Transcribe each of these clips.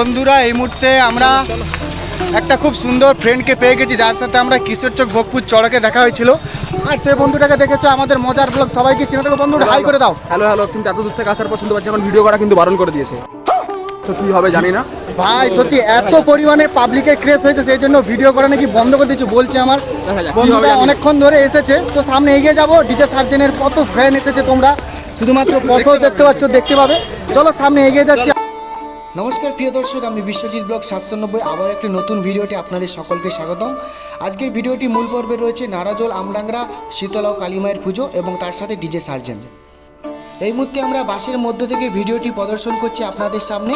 বন্ধুরা এই মুহূর্তে আমরা একটা খুব সুন্দর ফ্রেন্ডকে পেয়ে গেছি যার সাথে আমরা কিশোর চোখ ভোগপুর চড়কে দেখা হয়েছিল। আর সেই বন্ধুটাকে দেখেছ আমাদের মজার ব্লগ সবাইকে চিনে দেবো বন্ধুটা হাই করে দাও। হ্যালো হ্যালো কিন্তু এত দূর থেকে আসার পর শুনতে পাচ্ছি এখন ভিডিও করা কিন্তু বারণ করে দিয়েছে। তো কি হবে জানি না। ভাই সত্যি এত পরিমাণে পাবলিকের ক্রেজ হয়েছে সেই জন্য ভিডিও করা নাকি বন্ধ করে দিয়েছে বলছে আমার। না। অনেকক্ষণ ধরে এসেছে তো সামনে এগিয়ে যাব। ডিজে সার্জেনের কত ফ্যান এসেছে তোমরা শুধুমাত্র পথও দেখতে পাচ্ছ দেখতে পাবে। চলো সামনে এগিয়ে যাচ্ছি। নমস্কার, প্রিয় দর্শক, আমি বিশ্বজিৎ ব্লগ সাতশো নব্বই। আবার একটি নতুন ভিডিওটি আপনাদের সকলকে স্বাগতম। আজকের ভিডিওটি মূল পর্বে রয়েছে নারাজল আমডাংরা শীতলা ও কালীমায়ের পুজো এবং তার সাথে ডিজে সার্জেন। এই মুহূর্তে আমরা বাসের মধ্য থেকে ভিডিওটি প্রদর্শন করছি আপনাদের সামনে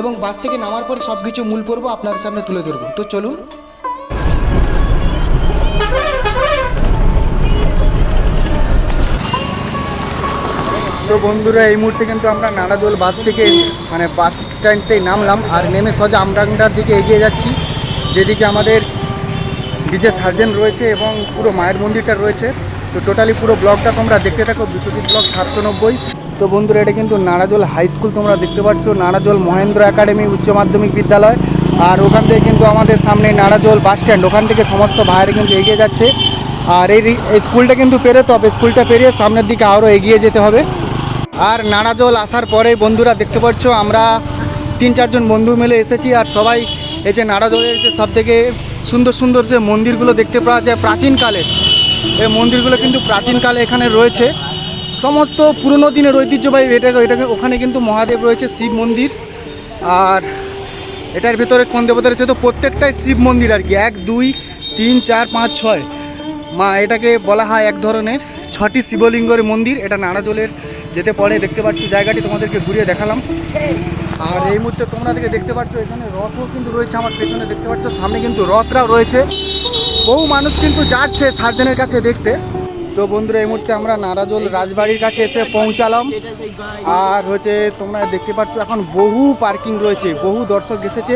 এবং বাস থেকে নামার পরে সব কিছু মূল পর্ব আপনাদের সামনে তুলে ধরবো। তো চলুন তো বন্ধুরা, এই মুহূর্তে কিন্তু আমরা নারাজোল বাস থেকে মানে বাস স্ট্যান্ডতেই নামলাম আর নেমে সোজা আমডাংরার দিকে এগিয়ে যাচ্ছি। যেদিকে আমাদের ডিজে সার্জেন রয়েছে এবং পুরো মায়ের মন্দিরটা রয়েছে। তো টোটালি পুরো ব্লগটা তোমরা দেখতে থাকো, বিশ্বজিৎ ব্লগ সাতশো নব্বই। তো বন্ধুরা, এটা কিন্তু নারাজোল হাই স্কুল তোমরা দেখতে পাচ্ছ নারাজোল মহেন্দ্র একাডেমি উচ্চ মাধ্যমিক বিদ্যালয়। আর ওখান থেকে কিন্তু আমাদের সামনে নারাজোল বাস স্ট্যান্ড, ওখান থেকে সমস্ত ভাইয়েরা কিন্তু এগিয়ে যাচ্ছে। আর এই স্কুলটা কিন্তু পেরোতে হবে স্কুলটা পেরিয়ে সামনের দিকে আরও এগিয়ে যেতে হবে। আর নারাজল আসার পরে বন্ধুরা দেখতে পাচ্ছ, আমরা তিন চারজন বন্ধু মিলে এসেছি আর সবাই এই যে নারাজলের যে সব থেকে সুন্দর সুন্দর যে মন্দিরগুলো দেখতে পাওয়া যায় প্রাচীনকালের এই মন্দিরগুলো কিন্তু প্রাচীনকালে এখানে রয়েছে। সমস্ত পুরনো দিনের ঐতিহ্যবাহী এটা এটাকে ওখানে কিন্তু মহাদেব রয়েছে, শিব মন্দির। আর এটার ভিতরে কোন দেবতা রয়েছে? তো প্রত্যেকটাই শিব মন্দির আর কি, এক, দুই, তিন, চার, পাঁচ, ছয়। মা, এটাকে বলা হয় এক ধরনের। ছটি শিবলিঙ্গের মন্দির, এটা নাড়াজলের যেতে পরে দেখতে পাচ্ছি জায়গাটি তোমাদেরকে ঘুরিয়ে দেখালাম। আর এই মুহূর্তে তোমরা থেকে দেখতে পাচ্ছ এখানে রথও কিন্তু রয়েছে আমার পেছনে দেখতে পাচ্ছ সামনে কিন্তু রথরাও রয়েছে। বহু মানুষ কিন্তু যাচ্ছে সার্জনের কাছে দেখতে। তো বন্ধুরা এই মুহূর্তে আমরা নারাজল রাজবাড়ির কাছে এসে পৌঁছালাম। আর হচ্ছে তোমরা দেখতে পাচ্ছ এখন বহু পার্কিং রয়েছে বহু দর্শক এসেছে।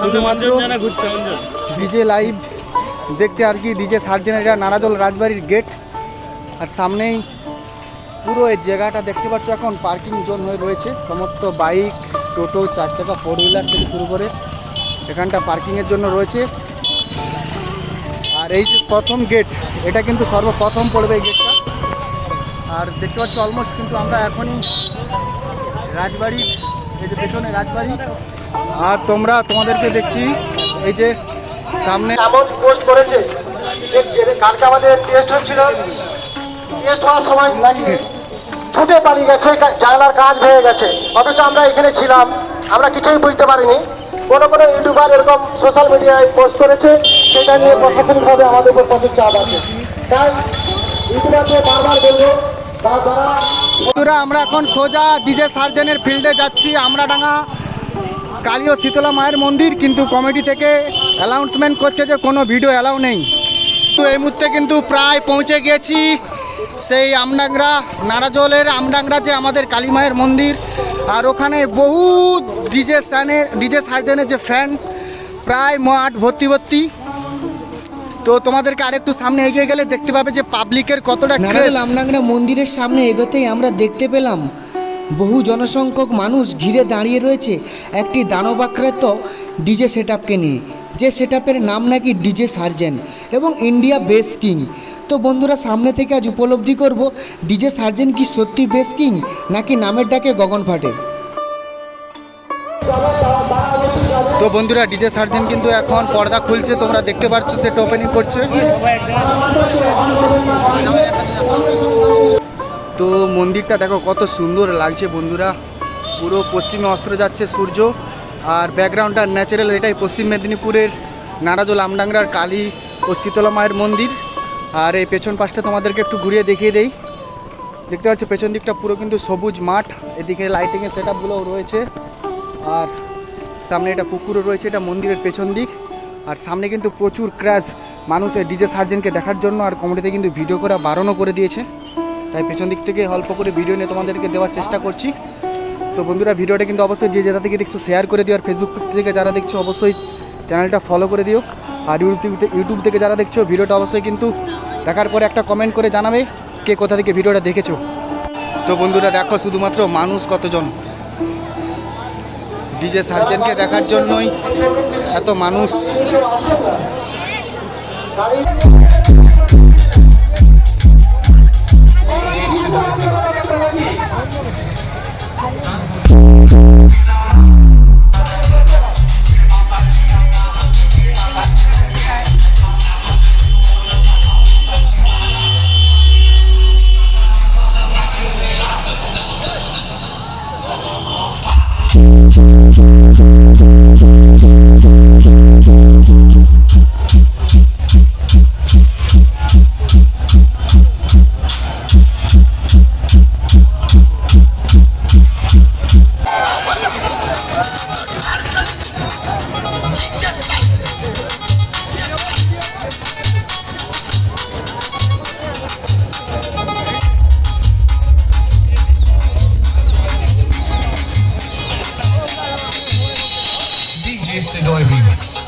শুধুমাত্র ডিজে লাইভ দেখতে আর কি ডিজে সার্জেন এটা নারাজল রাজবাড়ির গেট আর সামনেই পুরো এই জায়গাটা দেখতে পাচ্ছ এখন পার্কিং জোন হয়ে রয়েছে। সমস্ত বাইক, টোটো, চার চাকা ফোর হুইলার থেকে শুরু করে এখানটা পার্কিংয়ের জন্য রয়েছে। আর এই যে প্রথম গেট এটা কিন্তু সর্বপ্রথম পড়বে এই গেটটা আর দেখতে পাচ্ছ অলমোস্ট কিন্তু আমরা এখনই রাজবাড়ি, এই যে পেছনে রাজবাড়ি। আর তোমরা, তোমাদেরকে দেখছি, এই যে সামনে পোস্ট করেছে কালকে আমাদের টেস্ট হচ্ছিল। টেস্ট হওয়ার সময় ছুটে পালিয়ে গেছে জানলার কাজ ভেঙে গেছে। অথচ আমরা এখানে ছিলাম। আমরা কিছুই বুঝতে পারিনি। কোনো কোনো ইউটিউবার এরকম সোশ্যাল মিডিয়ায় পোস্ট করেছে, সেটা নিয়ে প্রশাসনিকভাবে আমাদের উপর প্রচুর চাপ আছে। বারবার বন্ধুরা, আমরা এখন সোজা ডিজে সার্জেনের ফিল্ডে যাচ্ছি। আমরা ডাঙ্গা কালী ও শীতলা মায়ের মন্দির, কিন্তু কমিটি থেকে অ্যানাউন্সমেন্ট করছে যে কোনো ভিডিও অ্যালাউ নেই। তো এই মুহূর্তে কিন্তু প্রায় পৌঁছে গিয়েছি। সেই আমডাংরা নারাজলের আমডাংরা যে আমাদের কালী মায়ের মন্দির, আর ওখানে বহু ডিজে স্যানের, ডিজে সার্জেনের যে ফ্যান, প্রায় মাঠ ভর্তি ভর্তি। তো তোমাদেরকে আরেকটু সামনে এগিয়ে গেলে দেখতে পাবে যে পাবলিকের কতটা ক্রেজ আমডাংরা মন্দিরের সামনে এগোতেই আমরা দেখতে পেলাম বহু জনসংখ্যক মানুষ ঘিরে দাঁড়িয়ে রয়েছে একটি দানবাকৃত ডিজে সেট নিয়ে। যে সেট নাম নাকি ডিজে সার্জেন এবং ইন্ডিয়া বেস কিং। তো বন্ধুরা, সামনে থেকে আজ উপলব্ধি করব ডিজে সার্জেন কি সত্যি বেস কিং, নাকি নামের ডাকে গগন ফাটে? তো বন্ধুরা ডিজে সার্জেন কিন্তু এখন পর্দা খুলছে, তোমরা দেখতে পাচ্ছ সেটা ওপেনিং করছে। তো মন্দিরটা দেখো কত সুন্দর লাগছে বন্ধুরা। পুরো পশ্চিমে অস্ত্র যাচ্ছে সূর্য, আর ব্যাকগ্রাউন্ডটা ন্যাচারাল এটাই পশ্চিম মেদিনীপুরের নারাজল আমডাংরার কালী ও শীতলা মায়ের মন্দির। আর এই পেছন পাশটা তোমাদেরকে একটু ঘুরিয়ে দেখিয়ে দেই। দেখতে পাচ্ছ, পেছন দিকটা পুরো কিন্তু সবুজ মাঠ, এদিকে লাইটিংয়ের সেট আপগুলোও রয়েছে, আর সামনে এটা পুকুরও রয়েছে, এটা মন্দিরের পেছন দিক, আর সামনে কিন্তু প্রচুর ক্র্যাশ মানুষের ডিজে সার্জেনকে দেখার জন্য আর কমিটিতে কিন্তু ভিডিও করা, বারণও করে দিয়েছে। তাই পেছন দিক থেকে অল্প করে ভিডিও নিয়ে তোমাদেরকে দেওয়ার চেষ্টা করছি। তো বন্ধুরা ভিডিওটা কিন্তু অবশ্যই যে যেটা থেকে দেখছ শেয়ার করে দিও, আর ফেসবুক থেকে যারা দেখছ, অবশ্যই চ্যানেলটা ফলো করে দিও। আর ইউটিউব ইউটিউব থেকে যারা দেখছ, ভিডিওটা অবশ্যই কিন্তু দেখার পরে একটা কমেন্ট করে জানাবে কে কোথা থেকে ভিডিওটা দেখেছ তো বন্ধুরা, দেখো শুধুমাত্র মানুষ কতজন ডিজে সার্জেনকে দেখার জন্যই এত মানুষ Thank you. Thank you. Sidoy Remix.